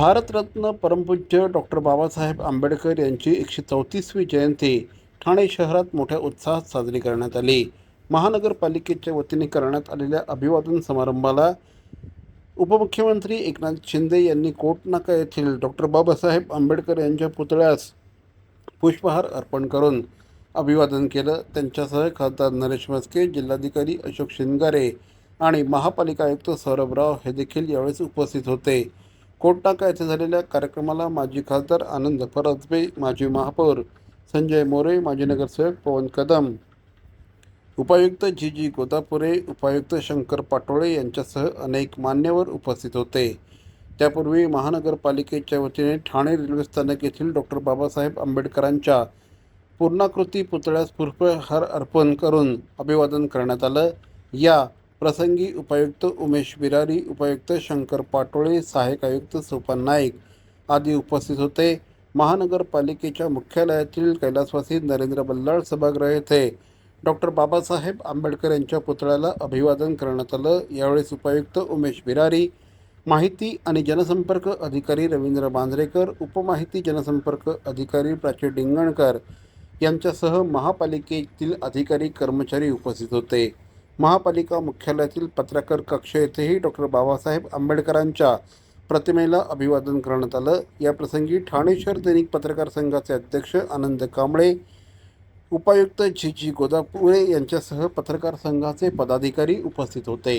भारतरत्न परमपूज्य डॉक्टर बाबासाहेब आंबेडकर यांची एकशे चौतीसवी जयंती ठाणे शहरात मोठ्या उत्साहात साजरी करण्यात आली. महानगरपालिकेच्या वतीने करण्यात आलेल्या अभिवादन समारंभाला उपमुख्यमंत्री एकनाथ शिंदे यांनी कोटनाका येथील डॉक्टर बाबासाहेब आंबेडकर यांच्या पुतळ्यास पुष्पहार अर्पण करून अभिवादन केलं. त्यांच्यासह खासदार नरेश म्हस्के जिल्हाधिकारी अशोक शिंगारे आणि महापालिका आयुक्त सौरभ राव हे देखील यावेळेस उपस्थित होते. कोटनाका येथे झालेल्या कार्यक्रमाला माजी खासदार आनंद फरजबे माजी महापौर संजय मोरे माजी नगरसेवक पवन कदम उपायुक्त जी जी गोदापुरे उपायुक्त शंकर पाटोळे यांच्यासह अनेक मान्यवर उपस्थित होते. त्यापूर्वी महानगरपालिकेच्या वतीने ठाणे रेल्वे स्थानक येथील डॉक्टर बाबासाहेब आंबेडकरांच्या पूर्णाकृती पुतळ्यास पुष्पहार अर्पण करून अभिवादन करण्यात आलं. या प्रसंगी उपायुक्त उमेश बिरारी उपायुक्त शंकर पाटोळे सहाय्यक आयुक्त सोपान नाईक आदी उपस्थित होते. महानगरपालिकेच्या मुख्यालयातील कैलासवासी नरेंद्र बल्लाळ सभागृह येथे डॉक्टर बाबासाहेब आंबेडकर यांच्या पुतळ्याला अभिवादन करण्यात आलं. यावेळेस उपायुक्त उमेश बिरारी माहिती आणि जनसंपर्क अधिकारी रवींद्र बांद्रेकर उपमाहिती जनसंपर्क अधिकारी प्राची डिंगणकर यांच्यासह महापालिकेतील अधिकारी कर्मचारी उपस्थित होते. महापालिका मुख्यालयातील पत्रकार कक्ष येथेही डॉक्टर बाबासाहेब आंबेडकरांच्या प्रतिमेला अभिवादन करण्यात आलं. याप्रसंगी ठाणे शहर दैनिक पत्रकार संघाचे अध्यक्ष आनंद कांबळे उपायुक्त जी जी गोदापुरे यांच्यासह पत्रकार संघाचे पदाधिकारी उपस्थित होते.